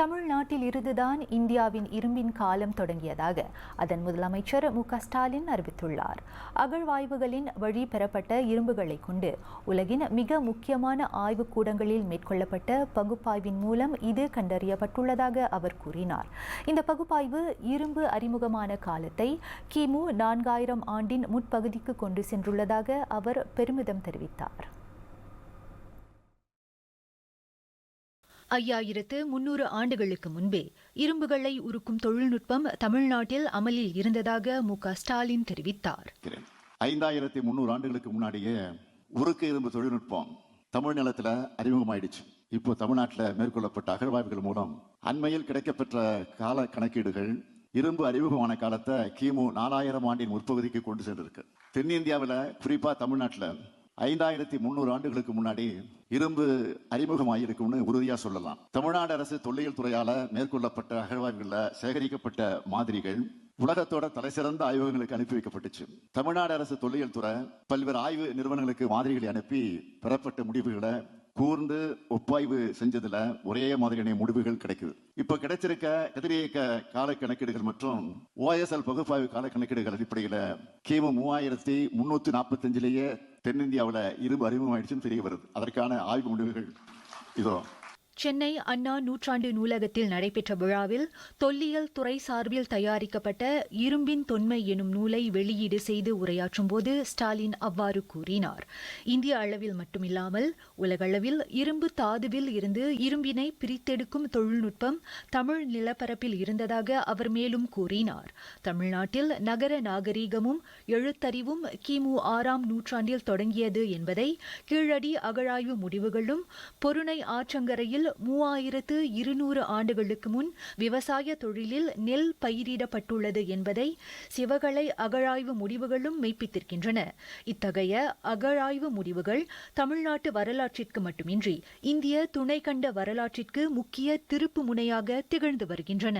தமிழ்நாட்டில் இருந்துதான் இந்தியாவின் இரும்பின் காலம் தொடங்கியதாக அதன் முதலமைச்சர் மு க ஸ்டாலின் அறிவித்துள்ளார். அகழ்வாய்வுகளின் வழி பெறப்பட்ட இரும்புகளை கொண்டு உலகின் மிக முக்கியமான ஆய்வுக்கூடங்களில் மேற்கொள்ளப்பட்ட பகுப்பாய்வின் மூலம் இது கண்டறியப்பட்டுள்ளதாக அவர் கூறினார். இந்த பகுப்பாய்வு இரும்பு அறிமுகமான காலத்தை கிமு நான்காயிரம் ஆண்டின் முற்பகுதிக்கு கொண்டு சென்றுள்ளதாக அவர் பெருமிதம் தெரிவித்தார். ஐயாயிரத்து முன்னூறு ஆண்டுகளுக்கு முன்பே இரும்புகளை உருக்கும் தொழில்நுட்பம் தமிழ்நாட்டில் அமலில் இருந்ததாக மு க ஸ்டாலின் தெரிவித்தார். ஐந்தாயிரத்தி முன்னூறு ஆண்டுகளுக்கு முன்னாடியே உருக்கு இரும்பு தொழில்நுட்பம் தமிழ் நிலத்துல அறிமுகமாயிடுச்சு. இப்போ தமிழ்நாட்டில் மேற்கொள்ளப்பட்ட அகழ்வாய்வுகள் மூலம் அண்மையில் கிடைக்கப்பெற்ற கால கணக்கீடுகள் இரும்பு அறிமுகமான காலத்தை கிமு நாலாயிரம் ஆண்டின் முற்பகுதிக்கு கொண்டு சென்றிருக்கு. தென்னிந்தியாவில் குறிப்பாக தமிழ்நாட்டில் ஐந்தாயிரத்தி முந்நூறு ஆண்டுகளுக்கு முன்னாடி இரும்பு அறிமுகமாயிருக்கும்னு உறுதியா சொல்லலாம். தமிழ்நாடு அரசு தொல்லியல் துறையால மேற்கொள்ளப்பட்ட அகழ்வாய்வுகளில் சேகரிக்கப்பட்ட மாதிரிகள் உலகத்தோட தலைசிறந்த ஆய்வகங்களுக்கு அனுப்பி வைக்கப்பட்டுச்சு. தமிழ்நாடு அரசு தொல்லியல் துறை பல்வேறு ஆய்வு நிறுவனங்களுக்கு மாதிரிகளை அனுப்பி பெறப்பட்ட முடிவுகளை கூர்ந்து ஒப்பாய்வு செஞ்சதுல ஒரே மாதிரியான முடிவுகள் கிடைக்குது. இப்ப கிடைச்சிருக்க கதிரியக்க கால கணக்கீடுகள் மற்றும் ஓஎஸ்எல் பகுப்பாய்வு கால கணக்கீடுகள் அடிப்படையில கிமு மூவாயிரத்தி முன்னூத்தி நாற்பத்தஞ்சிலேயே தென்னிந்தியாவில் இரும்பு அறிமுகமாயிடுச்சுன்னு தெரிய வருது. அதற்கான ஆய்வு முடிவுகள் இதோ. சென்னை அண்ணா நூற்றாண்டு நூலகத்தில் நடைபெற்ற விழாவில் தொல்லியல் துறை சார்பில் தயாரிக்கப்பட்ட இரும்பின் தொன்மை எனும் நூலை வெளியீடு செய்து உரையாற்றும் போது ஸ்டாலின் அவ்வாறு கூறினார். இந்திய அளவில் மட்டுமில்லாமல் உலகளவில் இரும்பு தாதுவில் இருந்து இரும்பினை பிரித்தெடுக்கும் தொழில்நுட்பம் தமிழ் நிலப்பரப்பில் இருந்ததாக அவர் மேலும் கூறினார். தமிழ்நாட்டில் நகர நாகரீகமும் எழுத்தறிவும் கிமு ஆறாம் நூற்றாண்டில் தொடங்கியது என்பதை கீழடி அகழாய்வு முடிவுகளும் பொருணை ஆற்றங்கரையில் மூவாயிரத்து இருநூறு ஆண்டுகளுக்கு முன் விவசாய தொழிலில் நெல் பயிரிடப்பட்டுள்ளது என்பதை சிவகலை அகழாய்வு முடிவுகளும் மெய்ப்பித்திருக்கின்றன. இத்தகைய அகழாய்வு முடிவுகள் தமிழ்நாட்டு வரலாற்றிற்கு மட்டுமின்றி இந்திய துணைக்கண்ட வரலாற்றிற்கு முக்கிய திருப்பு முனையாக திகழ்ந்து வருகின்றன.